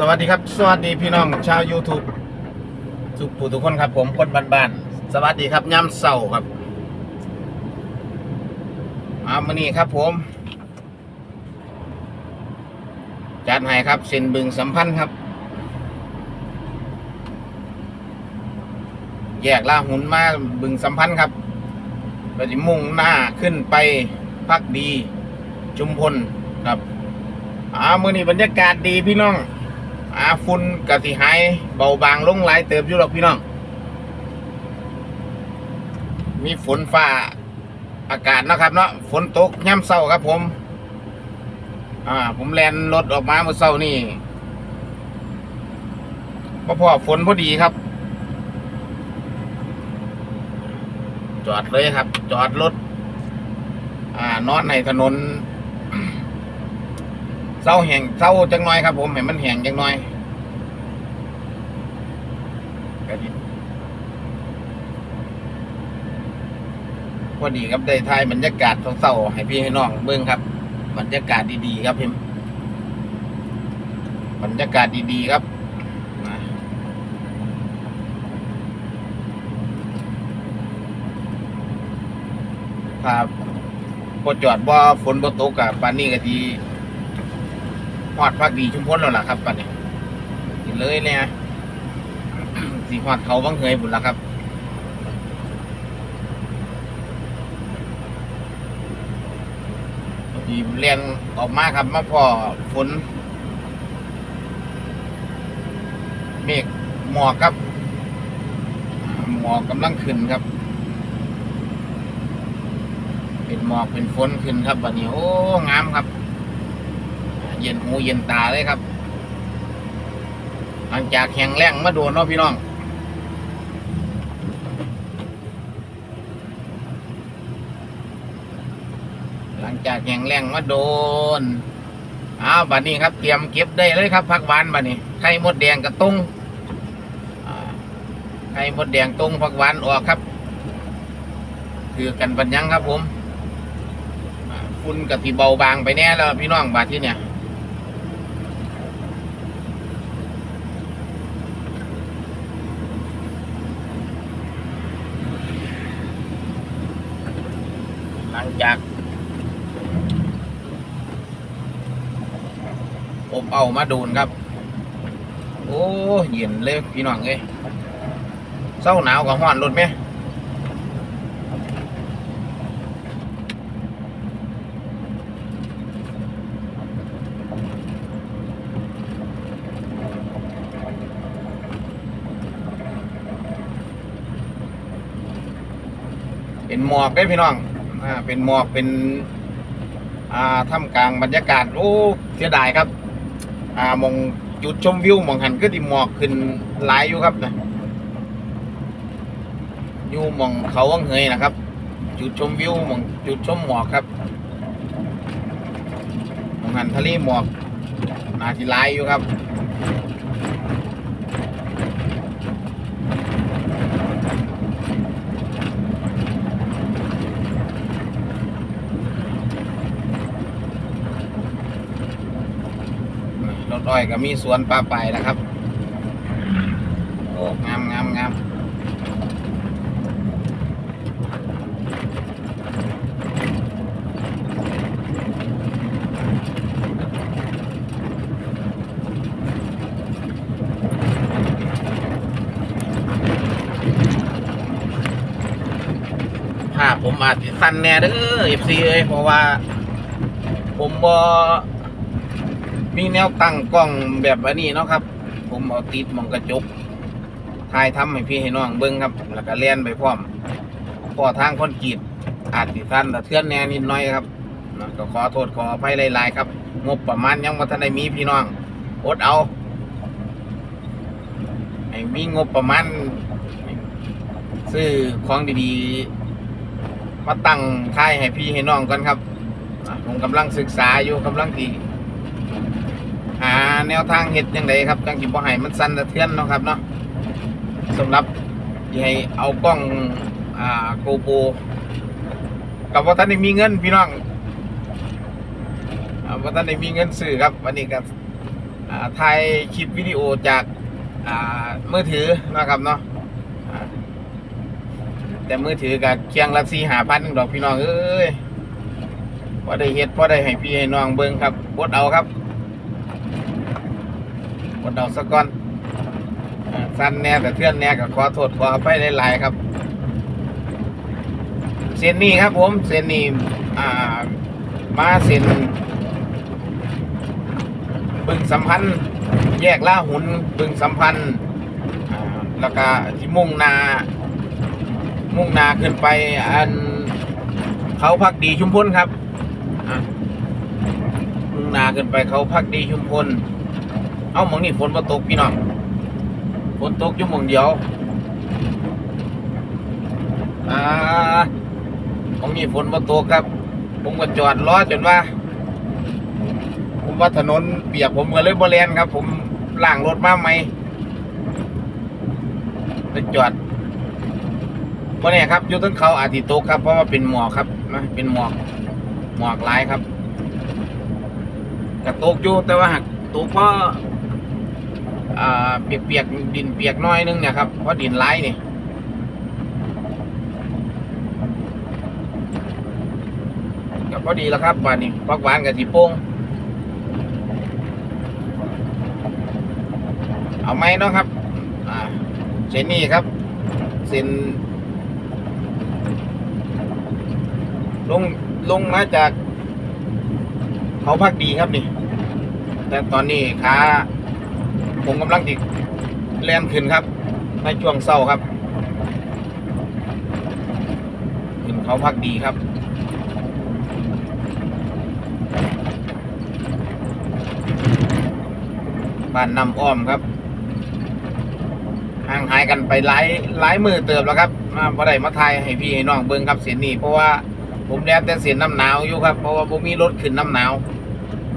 สวัสดีครับ สวัสดีพี่น้องชาว YouTube ทุกผู้ทุกคนครับ ผมคนบ้านๆสวัสดีครับย่ำเสาครับมามื่อนี้ครับผม จัดให้ครับเส้นบึงสัมพันธ์ครับ แยกล่าหุนมาบึงสัมพันธ์ครับเราจะมุ่งหน้าขึ้นไปพักดี จุมพลครับอ่ามื่อนี้บรรยากาศดีพี่น้อง อาฝุ่นกะสิหายเบาบางลงหลายเติบอยู่หรอกพี่น้อง มีฝนฟ้าอากาศนะครับเนาะฝนตกย่ำเศร้าครับผม อ่า ผมแลนรถออกมาเมื่อเช้านี่พอพอฝนพอดีครับ จอดเลยครับ จอดรถ อ่านอนในถนน เศร้าแห่งเศร้าจังน้อยครับ ผมเห็นมันแห่งจังน้อยก็ดีพอดีครับได้ทายบรรยากาศเศร้าให้พี่ให้น้องเบิ้งครับ บรรยากาศดีๆ ครับพิมบรรยากาศดีๆครับครับพอจอดบ่าฝนบ่ตกกับปานนี้ก็ดี ฮอดพักดีชุมพลแล้วล่ะครับปัดนี้กินเลยเนี่ยสีฮอดเขาบังเหยบุญละครับทีเรียนออกมาครับมาพอฝนเมฆหมอกครับ หมอกกำลังขึ้นครับ เป็นหมอกเป็นฝนขึ้นครับบัดนี้โอ้งามครับ ย็นหูเย็นตาเลยครับ หลังจากแข็งแรงมาโดนเนาะพี่น้องหลังจากแข็งแรงมาโดนอ้าวบัดนี้ครับเตรียมเก็บได้เลยครับผักหวานบัดนี้ไข่มดแดงกระตุ้งไข่มดแดงตุ้งผักหวานออกครับ คือกันปัญญังครับผมฝุ่นกับที่เบาบางไปแน่แล้วพี่น้องบาดที่เนี่ย หลังจากอบเอามาดูนครับ โอ้เย็นเลยพี่น้องเอ้ยเศร้าหนาวกับห้อนรถไหมเป็นหมอกได้พี่น้อง อ่าเป็นหมอกเป็นอ่าท่ามกลางบรรยากาศโอ้เสียดายครับอ่ามองจุดชมวิวมองหันก็ดิหมอกขึ้นหลายอยู่ครับนะอยู่มองเขาวังเหยนะครับ จุดชมวิวมองจุดชมหมอกครับมองหันทะเลหมอกนาทีหลายอยู่ครับ รถอ้อย ก็มีสวนปลาไปนะครับ โอ้งามงามงามภาพผมอาจจะสั้นแน่เด้อ FC เอ้ยเพราะว่า ผมบ่ มีแนวตั้งกล้องแบบอันนี้เนาะครับ ผมเอาติดมองกระจกถ่ายทำให้พี่ให้น้องเบิ้งครับ แล้วก็เลียนไปพร้อมพอทางคอนกรีตอาจสิสั้นแต่เทือนแน่นิดหน้อยครับก็ขอโทษขออภัยหลายๆครับ งบประมาณยังบ่ทันได้มีพี่น้องอดเอาให้มีงบประมาณซื้อของดีๆ มาตั้งค่ายให้พี่ให้น้องก่อนครับ ผมกำลังศึกษาอยู่กำลังดี หาแนวทางเห็ดยังไงครับจังสิบ่ให้มันสั่นสะเทือนเนาะครับเนาะสำหรับที่ให้เอากล้องอ่าโกโปกับว่าท่านได้มีเงินพี่น้องว่าท่านได้มีเงินซื้อครับวันนี้ก็อ่าถ่ายคลิปวิดีโอจากอ่ามือถือนะครับเนาะแต่มือถือกับเคียงละสี่หาพันดอกพี่น้องเอ้ยพอได้เฮ็ดพอได้ให้พี่ให้น้องเบิ่งครับบดเอาครับ บดเอาสักก่อนสั้นแน่แต่เทื่อนแน่ก็ขอโทษขออภัยหลายๆครับเส้นนี้ครับผมเส้นนี้อ่ามาเส้นบึงสัมพันธ์ แยกล่าหุนบึงสัมพันธ์อ่าแล้วก็ที่มุ่งนา มุ่งนาขึ้นไปอันเขาพักดีชุมพลครับมุ่งนาขึ้นไปเขาพักดีชุมพล เอาหมองนี่ฝนมาตกพี่น้องฝนตกอยู่หมองเดียวอ่าหมองนี่ฝนมาตกครับ ผมก็จอดรอจนว่า ผมว่าถนนเปียกผมก็เลยบริเวณครับ ผมล่างรถมาใหมไปจอดเพราะเนี่ยครับอยุทั้งเขาอาทิตกครับ เพราะว่าเป็นหมอกครับนะเป็นหมอกหมอกหลายครับกระตกอยู่แต่ว่าหักตกเพราะ อ่าเปียกๆดินเปียกน้อยนึงเนี่ยครับเพราะดินหลายนี่ก็พอดีแล้วครับบานนี้พักหวานกับสีโป้งเอาไหมเนาะครับเส้นนี้ครับเส้นลงลงมาจากเขาพักดีครับนี่ แต่ตอนนี้ขา ผมกำลังติดแล่นขึ้นครับ ในช่วงเศร้าครับ ขึ้นเขาพักดีครับบ้านนำอ้อมครับห่างหายกันไปหลายหลายมือเติบแล้วครับมาบ่ได้มาทายให้พี่ให้น้องเบิ่งครับเสียนนี้เพราะว่าผมแลนแต่เสียน้ำหนาวอยู่ครับ เพราะว่าผมมีรถขึ้นน้ำหนาว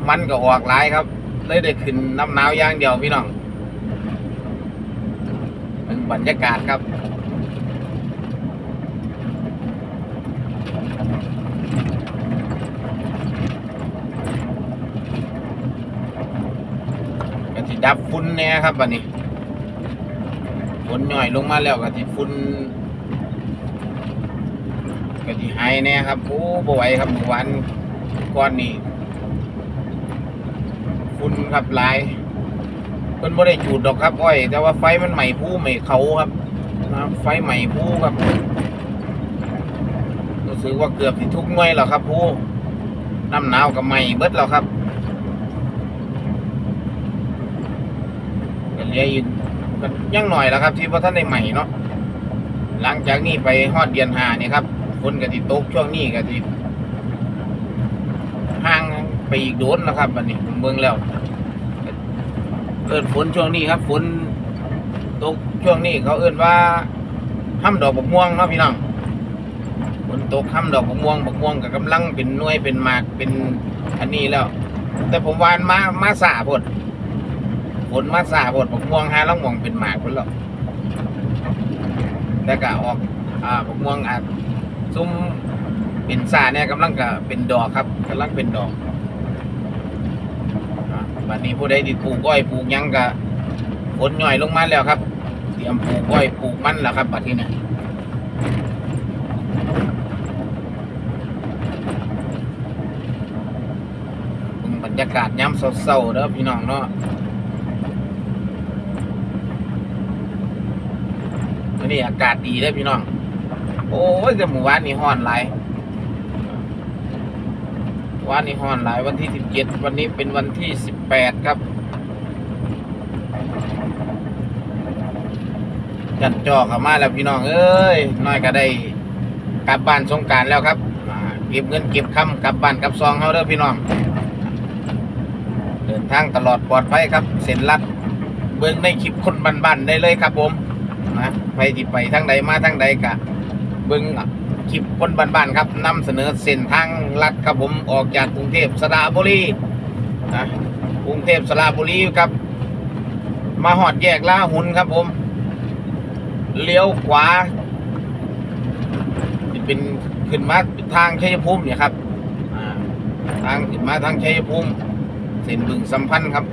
มันก็ออกหลายครับ เลยได้ขึ้นน้ำหนาวอย่างเดียวพี่น้อง บรรยากาศครับก็สิดับฝุ่นแน่ครับวันนี้ฝนหน่อยลงมาแล้วก็สิฝุ่นก็สิหายแน่ครับโอ้บ่ไหวครับเมื่อวานก่อนนี่ฝุ่นครับหลาย เพิ่นบ่ได้จูดดอกครับอ้อย แต่ว่าไฟมันไหม้ผู้ไหม้เขาครับนะไฟไหม้ผู้ครับรู้สึกว่าเกือบสิทุกหน่วยแล้วครับผู้น้ำหนาวก็ไหม้เบิดแล้วครับก็เหลืออีกก็ยังหน่อยแล้วครับ ที่พระท่านได้ใหม่เนาะหลังจากนี้ไปฮอดเดือนห้านี่ครับฝนกติตกช่วงนี้กติห่างไปอีกโดนแล้วครับบัดนี้ผมเบิ่งแล้ว เอิ้นฝนช่วงนี้ครับฝนตกช่วงนี้เขาเอิ้นว่าห้ำดอกบกม่วงเนาะพี่น้องฝนตกห้ำดอกบกม่วงบกม่วงก็กำลังเป็นน่วยเป็นหมากเป็นอันนี้แล้ว แต่ผมวานมามาสาพดฝนมาสาบดบกม่วงหาแล้วมองเป็นหมากคนละแต่ก็ออกอ่าบกม่วงอาจซุ้มเป็นสาเนี่ยกำลังก็เป็นดอกครับกำลังเป็นดอก วันนี้ผู้ใดที่ปลูกอ้อยปลูกยังก็ฝนหน่อยลงมาแล้วครับ เตรียมปลูกอ้อยปลูกมันแล้วครับบัดนี้เนี่ยเบิ่งบรรยากาศย้ำเศร้าๆเด้อพี่น้องเนาะวันนี้อากาศดีเลยพี่น้อง โอ้ยแต่หมู่บ้านนี่ฮ้อนหลาย วันนี้ฮ้อนหลายวันที่สิบเจ็ดวันนี้เป็นวันที่สิบแปดครับ จัดจอเข้ามาแล้วพี่น้องเอ้ยน้อยก็ได้กลับบ้านสงการแล้วครับเก็บเงินเก็บคำกลับบ้านกลับซองเขาเด้อพี่น้อง เดินทางตลอดปลอดภัยครับ เส้นลัดเบิ่งในคลิปคนบ้านๆได้เลยครับผมนะไปที่ไปทางใดมาทางใดกะเบิ้ง คลิปคนบ้านๆครับนำเสนอเส้นทางลัดครับผมออกจากกรุงเทพสระบุรีนะกรุงเทพสระบุรีครับ มาหอดแยกล่าหุนครับผมเลี้ยวขวาเป็นขึ้นมาทางชัยภูมิเนี่ยครับทางขึ้นมาทางชัยภูมิเส้นบึงสัมพันธ์ครับ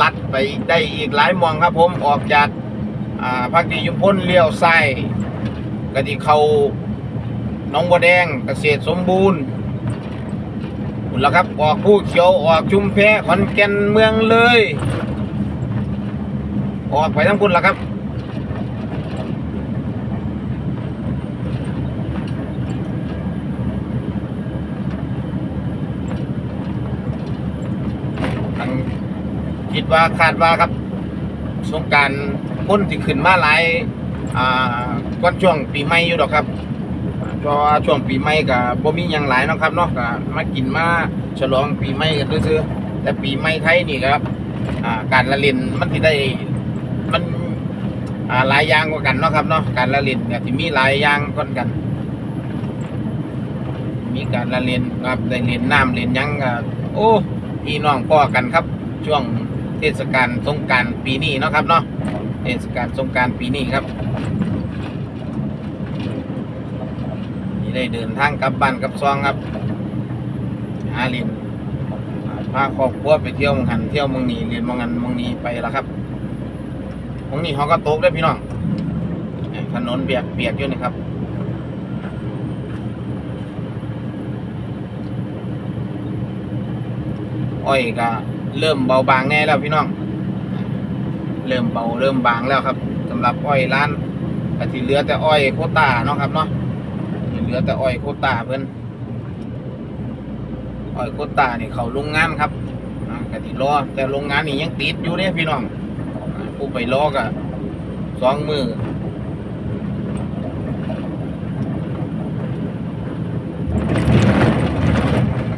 ลัดไปได้อีกหลายมองครับผมออกจาก อ่าพักดียุมพ้นเลี้ยวซ้ายกะที่เขาน้องบัวแดงเกษตรสมบูรณ์หุ่นแล้วครับออกผู้เขียวออกชุมแพขอนแก่นเมืองเลย ออกไปทั้งคุณล้วครับทางคิดว่าคาดว่าครับสงกราร พ้นที่ขึ้นมาหลายอ่าก่อนช่วงปีใหม่อยู่ดอกครับเพราะว่าช่วงปีใหม่ก็บ่มีหยังหลายเนาะครับเนาะก็มากินมาฉลองปีใหม่กันซื่อๆแต่ปีใหม่ไทยนี่ครับอ่าการละเล่นมันสิได้มันอ่าหลายอย่างกว่ากันเนาะครับเนาะการละเล่นก็สิมีหลายอย่างก่อนกัน มีการละเล่นครับได้เล่นน้ำเล่นหยังก็โอ้พี่น้องพ่อกันครับ ช่วงเทศกาลสงกรารปีนี้เนาะครับเนาะ เทศกาลสงการปีนี้ครับนี่ได้เดินทางกลับบ้านกลับซองครับหาเรียนพาครอบครัวไปเที่ยวมองหันเที่ยวมืองนีเรียนมองหันมืองนีไปแล้วครับมืองนี้เขาก็ตกได้พี่น้องถนนเปียกเปียกอยู่นี่ครับอ้อยก็เริ่มเบาบางแน่แล้วพี่น้อง เริ่มเบาเริ่มบางแล้วครับสำหรับอ้อยร้านก็ที่เหลือแต่อ้อยโคตาเนาะครับเนาะเหลือแต่อ้อยโคตาเพิ่อนอ้อยโคตานี่เขาโรงงานครับอาก็ที่รอแต่โรงงานนี่ยังติดอยู่เนี่ยพี่น้องผู้ไปรอก็สองมือ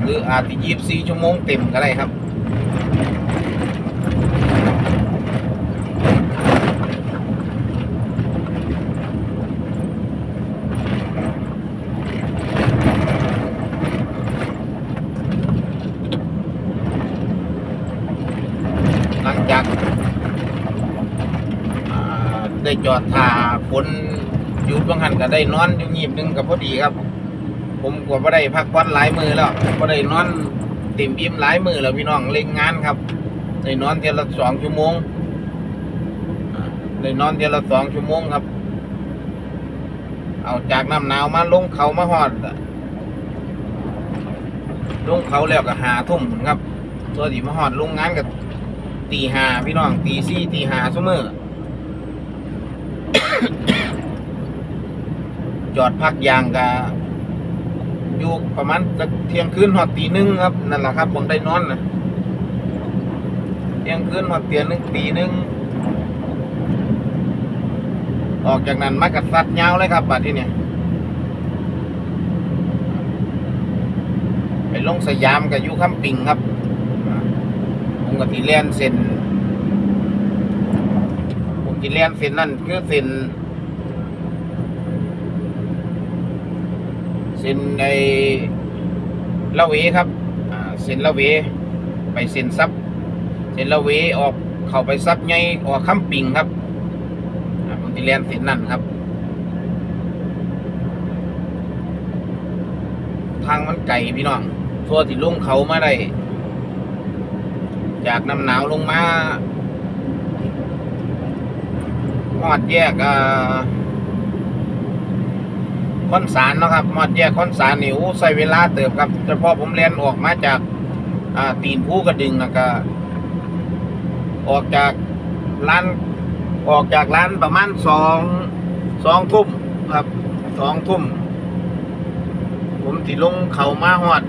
หรืออาจจะยี่สิบสี่ชั่วโมงเต็มก็ได้ครับ หลังจากได้จอดท่าฝนหยุดบางหันก็ได้นอนอยู่งีบหนึงกับพอดีครับ ผมก็บ่ได้พักผ่อนหลายมือแล้วบ่ได้นอนเต็มอิ่มหลายมือแล้วพี่น้องเล่งงานครับได้นอนเทียละสองชั่วโมงได้นอนเทียละสองชั่วโมงครับ เอาจากน้ำหนาวมาลงเขามาหอดลงเขาแล้วก็หาทุ่มครับ ตัวที่มาหอดลงงานกับ ตีหาพี่น้องตีสี่ตีหาซุมือจอดพักยางกะอยู่ประมาณจะเที่ยงคืนหอดตีหนึ่งครับนั่นแหละครับผมได้นอนนะเที่ยงคืนหอดเตียนหนึ่งตีหนึ่งออกจากนั้นมากัดสัดยาวเลยครับบัดที่เนี่ยไปลงสยามกับยูคัมปิงครับ ผมก็ที่เลียนเส้นผมที่เลียนเส้นนั่นคือเส้นเส้นในละเวครับเส้นละเวไปเส้นซับเส้นละเวออกเข้าไปซับไงออกค้ำปิงครับผมที่เลียนเส้นนั่นครับทางมันไก่พี่น้องทัวที่ลุงเขามาได้ จากน้ำหนาวลงมาหอดแยกอ่าคอนสารนะครับหอดแยกคอนสารนี่โอ้ใส่เวลาเติบครับเฉพาะผมเรียนออกมาจากาตีนผู้กระดึงนะก็ออกจากร้านออกจากร้านประมาณสองสองทุ่มครับสองทุ่ม ผมสิลงเขามาหอด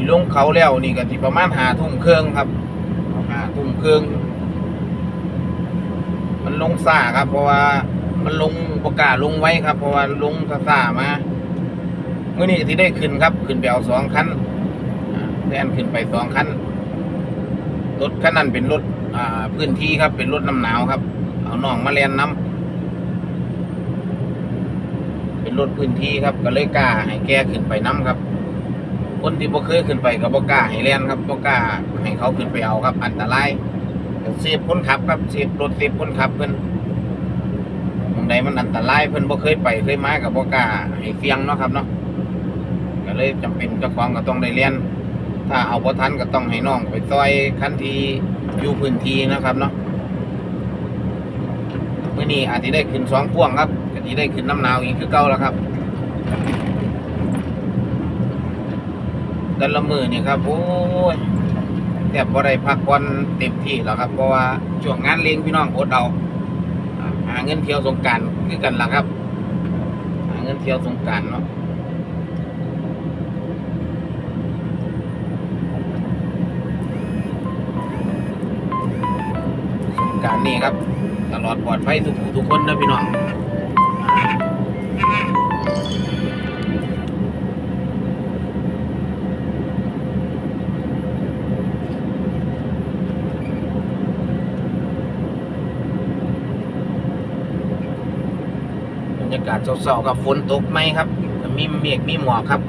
ที่ลงเขาแล้วนี่ก็ที่ประมาณหาทุ่มเครื่องครับหาทุ่มเครื่องมันลงซ่าครับ เพราะว่ามันลงประกาศลงไว้ครับ เพราะว่าลงซ่ามาเมื่อนี้ที่ได้ขึ้นครับ ขึ้นไปเอาสองคันแทนขึ้นไปสองคันรถคันนั้นเป็นรถพื้นที่ครับ เป็นรถน้ำหนาวครับ เอาน้องมาเรียนน้ำเป็นรถพื้นที่ครับ ก็เลยกล้าให้แกขึ้นไปน้ำครับ คนที่บ่เคยขึ้นไปก็บ่กล้าให้เล่นครับบ่กล้าให้เขาขึ้นไปเอาครับ อันตรายเสียบคนขับครับเสียบรถเสียบคนขับเพิ่นตรงใดมันอันตรายเพิ่นบ่เคยไปเคยมาก็บ่กล้าให้เสี่ยงเนาะครับเนาะก็เลยจำเป็นเจ้าของก็ต้องได้เรียนถ้าเอาพอทันก็ต้องให้น้องไปซอยคันที่อยู่พื้นที่นะครับเนาะเมื่อนี้อาจจะได้ขึ้นสองพ่วงครับก็จะได้ขึ้นน้ำหนาวอีกคือเก่าแล้วครับ แต่ละมือนี่ครับโอ้ยแทบบ่ได้พักวันเต็มที่แล้วครับเพราะว่าช่วงงานเลี้ยงพี่น้องอดเอาหาเงินเที่ยวสงการคือกันล่ะครับหาเงินเที่ยวสงการเนาะสงการนี้ครับ ตลอดปลอดภัยทุกผู้ทุกคนนะพี่น้อง ยากาศเศร้าๆกับฝนตกไหมครับ มีเมฆมีหมอกครับ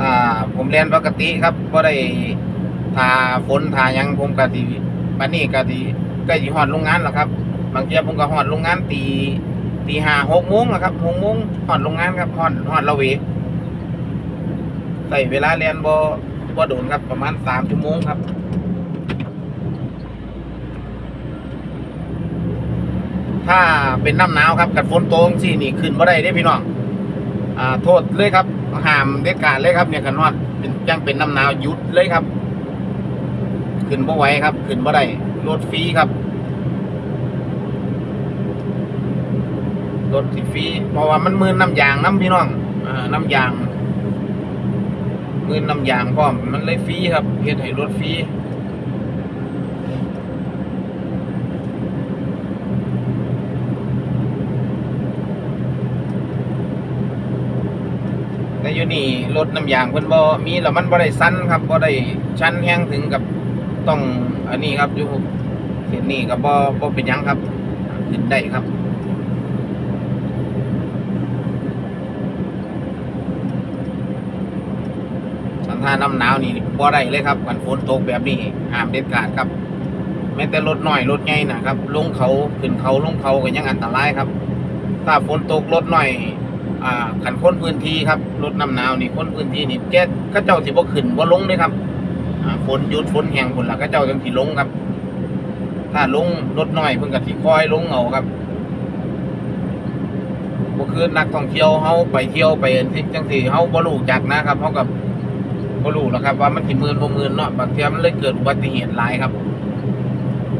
อ่าผมเรียนปกติครับก็ได้ทาฝนทายังผมกะที บันนี้กะทีก็สิฮอดโรงงานแล้วครับ บางเทีผมก็ฮอดโรงงานตีตีห้าหกโมงแล้วครับหกโมงฮอดโรงงานครับฮอดฮอดละเวใส่เวลาเรียนบ่บ่โดนครับประมาณสามชั่วโมงครับถ้าเป็นน้ำหนาวครับกับฝนตกสินี่ขึ้นบ่ได้เด้พี่น้องอ่าโทษเลยครับห้ามเด็ดขาดเลยครับเนี่ยขันฮอดเป็นจังเป็นน้ำหนาวหยุดเลยครับ ขึ้นบ่ไหวครับ ขึ้นบ่ได้รถฟรีครับรถที่ฟรีเพราะว่ามันมือน้ำยางน้ำพี่น้องอน้ำยางมือน้ำยางพร้อมมันเลยฟรีครับเฮ็ดให้รถฟรีแต่อยู่นี่รถน้ำยางเพิ่นบ่มีแล้วมันบ่ได้สั้นครับบ่ได้ชันแห้งถึงกับ ต้องอันนี้ครับอยู่เส้นนี้ก็บ่บ่เป็นยังครับขึ้นได้ครับสันทาน้ำหนาวนี่บ่ได้เลยครับกันฝนตกแบบนี้ห้ามเด็ดขาดครับแม้แต่รถน้อยรถใหญ่นะครับลงเขาขึ้นเขาลงเขาก็ยังอันตรายครับ ถ้าฝนตกรถน้อยอ่าขันค้นพื้นที่ครับรถน้ำหนาวนี่ค้นพื้นที่นี่แก๊สก็เจ้าสิบ่ขึ้นบ่ลงเลยครับ ฝนยุดฝนแห้งฝนหละก็เจ้าจังสิลงครับ ถ้าลงรถน้อยเพิ่นก็สิคอยลงเอาครับบ่คือนักท่องเที่ยวเฮาไปเที่ยวไปเอันที่จังซี่เฮาบรูจักนะครับเฮาก็บ่รู้หรอกครับ ว่ามันสิมื่นบ่มื่นเนาะบางทีมันเลยเกิดอุบัติเหตุหลายครับ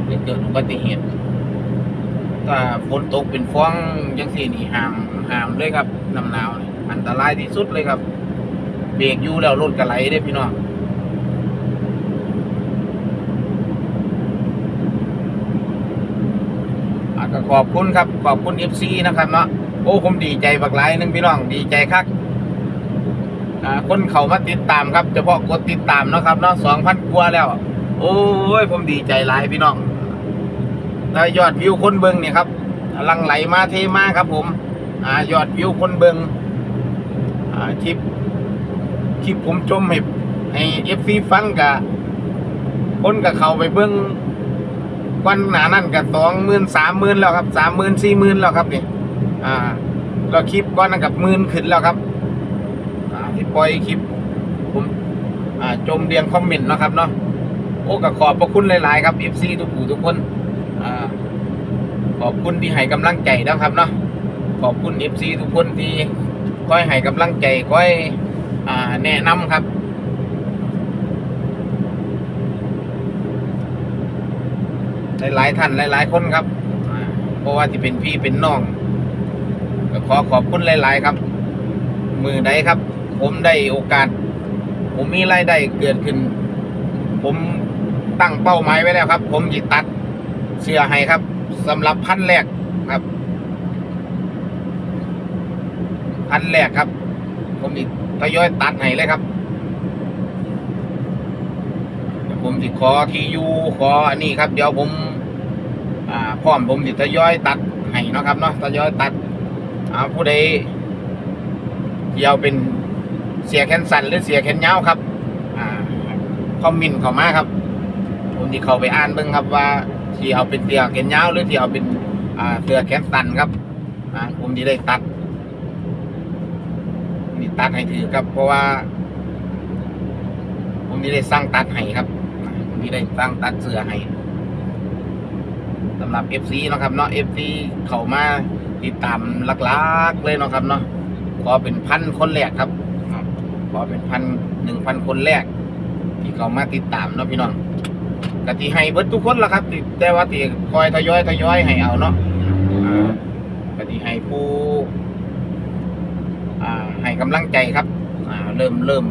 เลยเกิดอุบัติเหตุถ้าฝนตกเป็นฟ้องจังซี่นี่ห้ามห้ามเลยครับน้ำหนาวอันตรายที่สุดเลยครับ เบรกอยู่แล้วรถก็ไหลเด้พี่น้อง อะ ก็ขอบคุณครับขอบคุณ FC นะครับเนาะโอ้ผมดีใจบักหลายหนึงพี่น้องดีใจคักคนเขามาติดตามครับเฉพาะกดติดตามนะครับเนาะสองพันกว่าแล้ว โอ้ยผมดีใจหลายพี่น้องแล้วยอดวิวคนเบิงเนี่ยครับลังไหลมาเทมาครับผมอยอดวิวคนเบิงคลิปคลิปผมจมให้ให้ FC ฟังกะคนกับเขาไปเบิง วันหนานั่นกับสองหมื่นสามหมื่นแล้วครับสามหมื่นสี่หมื่นแล้วครับนี่อ่าเราคลิปก้อนนั้นกับหมื่นขึ้นแล้วครับอ่าที่ปล่อยคลิปผมอ่าจมเรียงคอมเมนต์นะครับเนาะโอ้ก็ขอบพระคุณหลายๆครับ FC ทุกผู้ทุกคนอ่าขอบคุณที่ให้กำลังใจนะครับเนาะขอบคุณ FC ทุกคนที่คอยให้กำลังใจคอยอ่าแนะนำครับ หลายๆท่านหลายๆคนครับเพราะว่าที่เป็นพี่เป็นน้องก็ขอขอบคุณหลาย ๆ ครับ มือใดครับ ผมได้โอกาส ผมมีรายได้เกิดขึ้น ผมตั้งเป้าหมายไว้แล้วครับ ผมจะตัดเสื้อให้ครับสำหรับพันแรกครับ พันแรกครับ ผมจะทยอยตัดให้เลยครับ ผมสิขอที่อยู่ขออันนี้ครับ เดี๋ยวผม ร้อมผมสิทยอยตัดให้นะครับเนาะทยอยตัดเอาผู้ใดที่เอาเป็นเสียแขนสั้นหรือเสียแขนยาวครับอ่าคอมเมนเข้ามาครับผมที่เขาไปอ่านเบิ่งครับว่าที่เอาเป็นเสียแขนยาวหรือที่เอาเป็นอ่าเสือแขนสั้นครับอ่าผมที่ได้ตัดนี่ตัดให้ถือครับ เพราะว่า ผมที่ได้สร้างตัดให้ครับผมที่ได้สร้างตัดเสือให้ำหรับ FC เนาะครับเนาะ FC เข้ามาติดตามลักๆเลยเนาะครับเนาะขอเป็นพันคนแรกครับขอเป็นพันหนึ่งพันคนแรก ที่เข้ามาติดตามเนาะพี่น้องกติให้เบิดทุกคนละครับแต่ว่าที่คอยทยอยทยอยให้เอาเนาะกติให้ผู้ให้กำลังใจครับเริ่มเริ่ม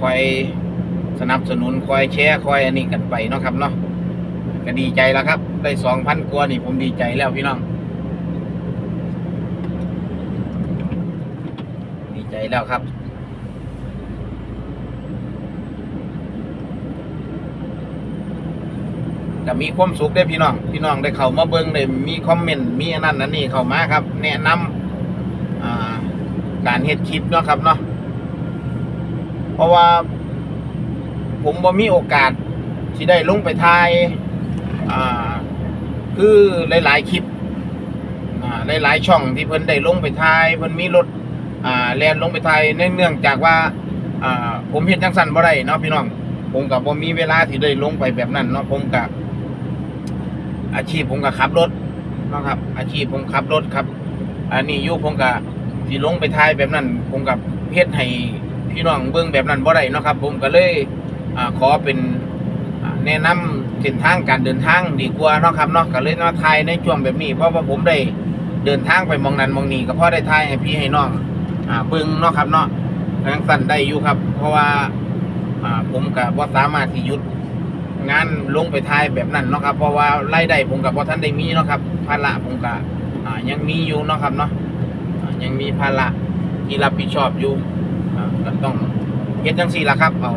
คอยสนับสนุนคอยแชร์คอยอันนี้กันไปเนาะครับเนาะก็ดีใจแล้วครับ ได้สองพันกว่านี่ผมดีใจแล้วพี่น้อง ดีใจแล้วครับก็มีความสุขได้พี่น้อง พี่น้องได้เข้ามาเบิ่งได้มีคอมเมนต์มีอันนั้นอันนี้เข้ามาครับ แนะนำการเฮ็ดคลิปเนาะครับเนาะเพราะว่า ผมบ่มีโอกาสที่ได้ลงไปถ่าย คือหลาย ๆ คลิปหลาย ๆ ช่องที่เพิ่นได้ลงไปถ่ายเพิ่นมีรถแลนลงไปถ่ายเนื่องจากว่าผมเฮ็ดจังซั่นบ่ได้เนาะพี่น้อง ผมก็บ่มีเวลาที่ได้ลงไปแบบนั้นเนาะผมก็อาชีพผมก็ขับรถนะครับ อาชีพผมขับรถครับ อันนี้ยู่ผมก็ที่ลงไปถ่ายแบบนั้น ผมกับเฮ็ดให้พี่น้องเบิ่งแบบนั้นบ่ได้เนาะครับ ผมก็เลยอขอเป็นแนะนำ เส้นทางการเดินทางดีกว่าเนาะครับเนาะก็เลยมาถ่ายในช่วงแบบนี้ เพราะว่าผมได้เดินทางไปมองนั้นมองนี้ก็พอได้ถ่ายให้พี่ให้น้องอ่าเบิ่งเนาะครับเนาะทางสั้นได้อยู่ครับ เพราะว่าอ่าผมก็บ่สามารถที่ยุดงานลงไปถ่ายแบบนั้นเนาะครับ เพราะว่ารายได้ผมกับพ่ท่านได้มีเนาะครับภาระผมก็อ่ายังมีอยู่เนาะครับเนาะยังมีภาระที่รับผิดชอบอยู่อ่าก็ต้องเฮ็ดจังซี่ละครับเอา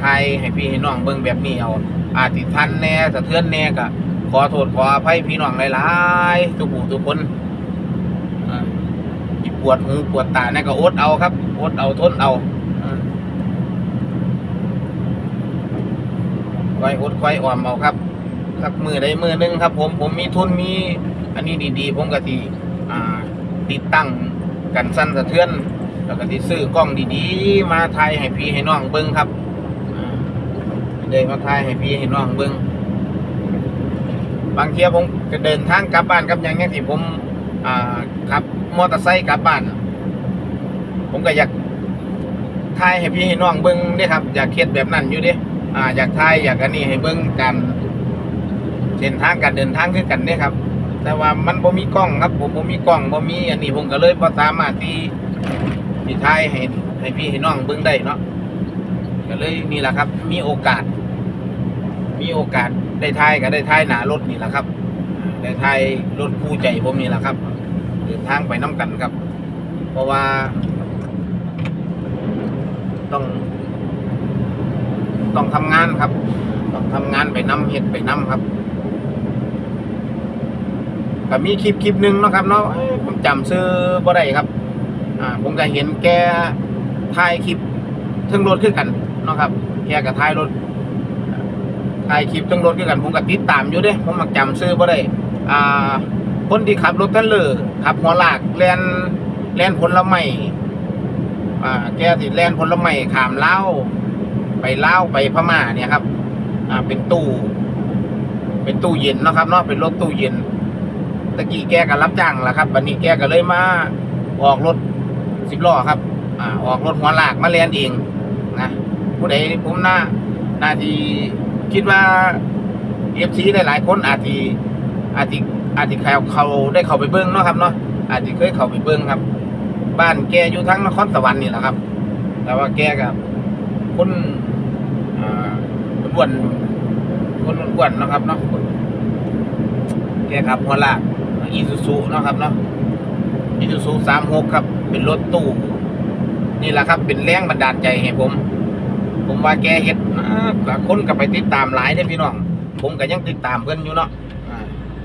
ก็ถ่ายให้พี่ให้น้องเบิ่งแบบนี้เอาอาจสิทันแน่สะเทือนแน่ก็ขอโทษขออภัยพี่น้องหลายๆทุกผู้ทุกคนที่ปวดหูปวดตาเนี่ยก็อดเอาครับอดเอาทนเอาอ่าควายอดควายอ่อมเอาครับสักมือใดมือหนึงครับ ผมผมมีทุนมี อันนี้ดีๆ ผมก็ทีติดตั้งกันสั้นสะเทือน แล้วก็ที่ซื้อกล้องดีๆ มาถ่ายให้พี่ให้น้องเบิ้งครับ เลยมาถ่ายให้พี่ให้น้องเบิ้งบางเทียผมก็เดินทางกลับบ้านกับอย่างเงี้ยที่ผมอ่าขับมอเตอร์ไซค์กลับบ้าน ผมก็อยากถ่ายให้พี่ให้น้องเบิ้งเด้ครับ อยากเฮ็ดแบบนั้นอยู่เด้อ่าอยากถ่ายอยากอันนี้ให้เบิ่งกันเส้นทางการเดินทางคือกันเนี่ยครับ แต่ว่ามันบ่มีกล้องครับ ผมบ่มีกล้องบ่มีอันนี้ผมก็เลยบ่สามารถที่ที่ถ่ายให้ให้พี่ให้น้องเบิ่งได้เนาะก็เลยนี่แหละครับ มีโอกาส มีโอกาสได้ถ่ายก็ได้ถ่ายหนารถนี่แหละครับ ได้ถ่ายรถคู่ใจผมนี่แหละครับเดินทางไปน้ำกันครับ เพราะว่า ต้อง ต้องทำงานครับ ต้องทำงานไปน้ำเห็ดไปน้ำครับก็มีคลิปคลิปหนึ่งนะครับเนาะผมจำซื้อบ่ได้ครับ อ่า ผมก็เห็นแกถ่ายคลิปทึงรถขึ้นกันเนาะครับ แกก็ถ่ายรถ ถ่ายคลิปเทึงรถขึ้นกันผมก็ติดตามอยู่เด้ผมมักจำซื้อบ่ได้อ่าคนที่ขับรถทันเลอร์ขับหัวลากแลนแลนผลไม้อ่าแกสิแลนผลไม้ขามเล้าไปเล่าไปพม่าเนี่ยครับ อ่าเป็นตู้ เป็นตู้เย็นนะครับเนาะเป็นรถตู้เย็นตะกี้แกก็รับจ้างแหละครับวันนี้แกก็เลยมาออกรถสิบล้อครับ อ่า ออกรถหัวลากมาเลียนเองนะผู้ใดผมหน่าหน่าที่ คิดว่าเอฟซีหลายๆคนอาจจะอาจจะอาจจะเขาเขาได้เข้าไปเบิ้งเนาะครับเนาะอาจจะเคยเข้าไปเบิ้งครับ บ้านแกอยู่ทั้งนครสวรรค์นี่แหละครับ แต่ว่าแกกับคนอ้วนคนอ้วนนะครับเนาะแกขับหัวลากอีซูซูนะครับเนาะอีซูซูสามหกครับ เป็นรถตู้นี่แหละครับ เป็นแรงบันดาลใจให้ผม ผมว่าแกเฮ็ด ก็คนก็ไปติดตามหลายเด้อพี่น้อง ผมก็ยังติดตามเพิ่อนอยู่เนาะอ่า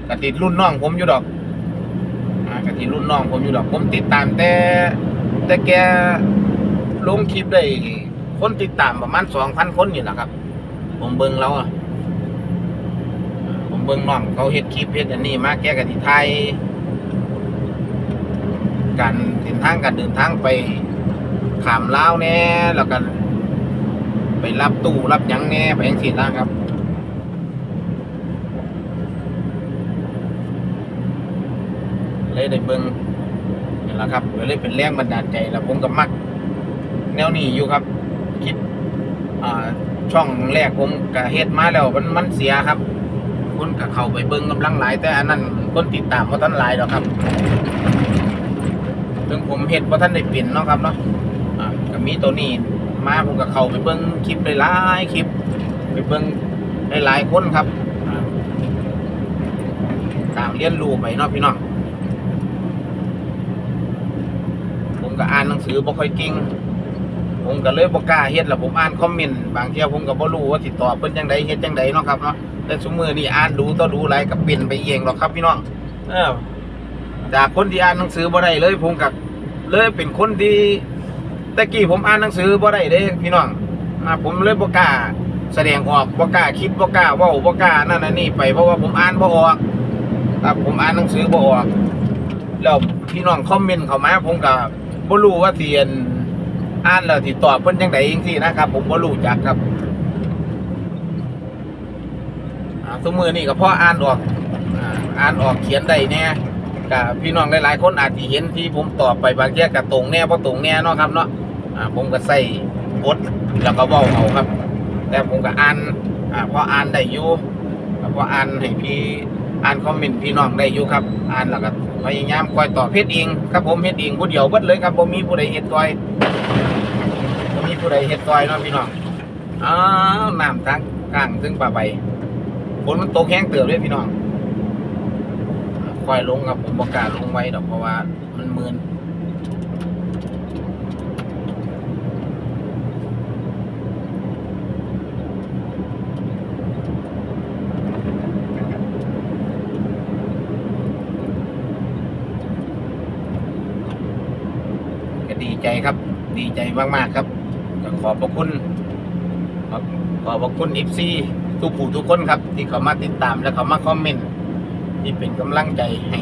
ก็ติดรุ่นน้องผมอยู่ดอกอ่ากะที่รุ่นน้องผมอยู่ดอก ผมติดตามแต่แต่แกลงคลิปได้คนติดตามประมาณสองพันคนอยู่นะครับ ผมเบิ่งแล้วอะผมเบิ่งน้องเขาเฮ็ดคลิปเฮ็ดอันนี้มาแกกะที่ไทยการเดินทางการเดินทางไปขามลาวแน่แล้วก็ ไปรับตู้รับยังแน่ไปยังสินะครับเลยได้เบิ่งนี่แหละครับเลยเป็นแรงบันดาลใจแล้วผมก็มัก แนวนี้อยู่ครับ คิดช่องแรกผมก็เฮ็ดมาแล้วมันมันเสียครับคนก็เข้าไปเบิ่งกำลังหลาย แต่อันนั้นคนติดตามบ่ทันหลายดอกครับถึงผมเฮ็ดบ่ทันได้เปลี่ยนเนาะครับเนาะอ่าก็มีตัวนี้ มาผมก็เข้าไปเบิ่งคลิปหลายๆคลิป ไปเบิ่งหลายๆคนครับอ่าตามเรียนรู้ไปเนาะพี่น้องผมก็อ่านหนังสือบ่ค่อยเก่งผมก็เลยบ่กล้าเฮ็ดแล้วผมอ่านคอมเมนต์บางเที่ยผมก็บ่รู้ว่าสิตอบเพิ่นจังไดเฮ็ดจังไดเนาะครับเนาะแต่ซุมื้อนี้อ่านดูต่อดูหลายก็เป็นไปเองหรอกครับพี่น้อง เออจากคนที่อ่านหนังสือบ่ได้เลยผมก็เลยเป็นคนที่ แต่กี้ผมอ่านหนังสือบ่ได้เด้พี่น้องอ่าผมเลยบ่กล้าแสดงออกบ่กล้าคิดบ่กล้าเว้าบ่กล้านั่นน่ะนี่ไปเพราะว่าผมอ่านบ่ออกครับผมอ่านหนังสือบ่ออกแล้วพี่น้องคอมเมนต์เข้ามาผมก็บ่รู้ว่าสิอันอ่านแล้วสิตอบเพิ่นจังไดจังซี่นะครับ ผมบ่รู้จักครับอ่าทุกมื้อนี้ก็พออ่านออกอ่านออกเขียนได้แน่ก็พี่น้องหลายๆคนอาจสิเห็นที่ผมตอบไปบางเที่ยก็ตรงแน่บ่ตรงแน่เนาะครับเนาะ อ่าผมก็ใส่บทแล้วก็เว้าเอาครับ แต่ผมก็อ่านอ่าพออ่านได้อยู่พออ่านให้พี่อ่านคอมเมนต์พี่น้องได้อยู่ครับ อ่านแล้วก็พยายามคอยตอบเฮ็ดเองครับผมเฮ็ดเองผู้เดียวเบิดเลยครับบ่มีผู้ใดเฮ็ดซอยบ่มีผู้ใดเฮ็ดซอยเนาะพี่น้องอ้าวน้ำทั้งข้างถึงป่าใบฝนมันตกแห้งเติบเลยพี่น้องคอยลงครับผมบ่กล้าลงไว้ดอกเพราะว่ามันมืน ใจครับ ดีใจมากๆครับขอบพระคุณขอบขอบพระคุณอิฟซีทุกผู้ทุกคนครับ ที่เขามาติดตามและเขามาคอมเมนต์ที่เป็นกำลังใจให้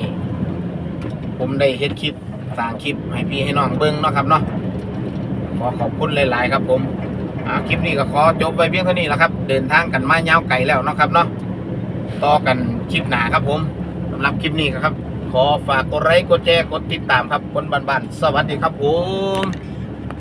ผมได้เฮ็ดคลิปสร้างคลิปให้พี่ให้น้องเบิ้งเนาะครับเนาะขอขอบคุณหลายๆ ครับผมคลิปนี้ก็ขอจบไปเพียงเท่านี้แล้วครับ เดินทางกันมายาไกลแล้วเนาะครับเนาะต่อกันคลิปหนาครับผมสำหรับคลิปนี้ครับ ขอฝากกดไลค์กดแชร์กดติดตามครับคนบ้านๆสวัสดีครับผม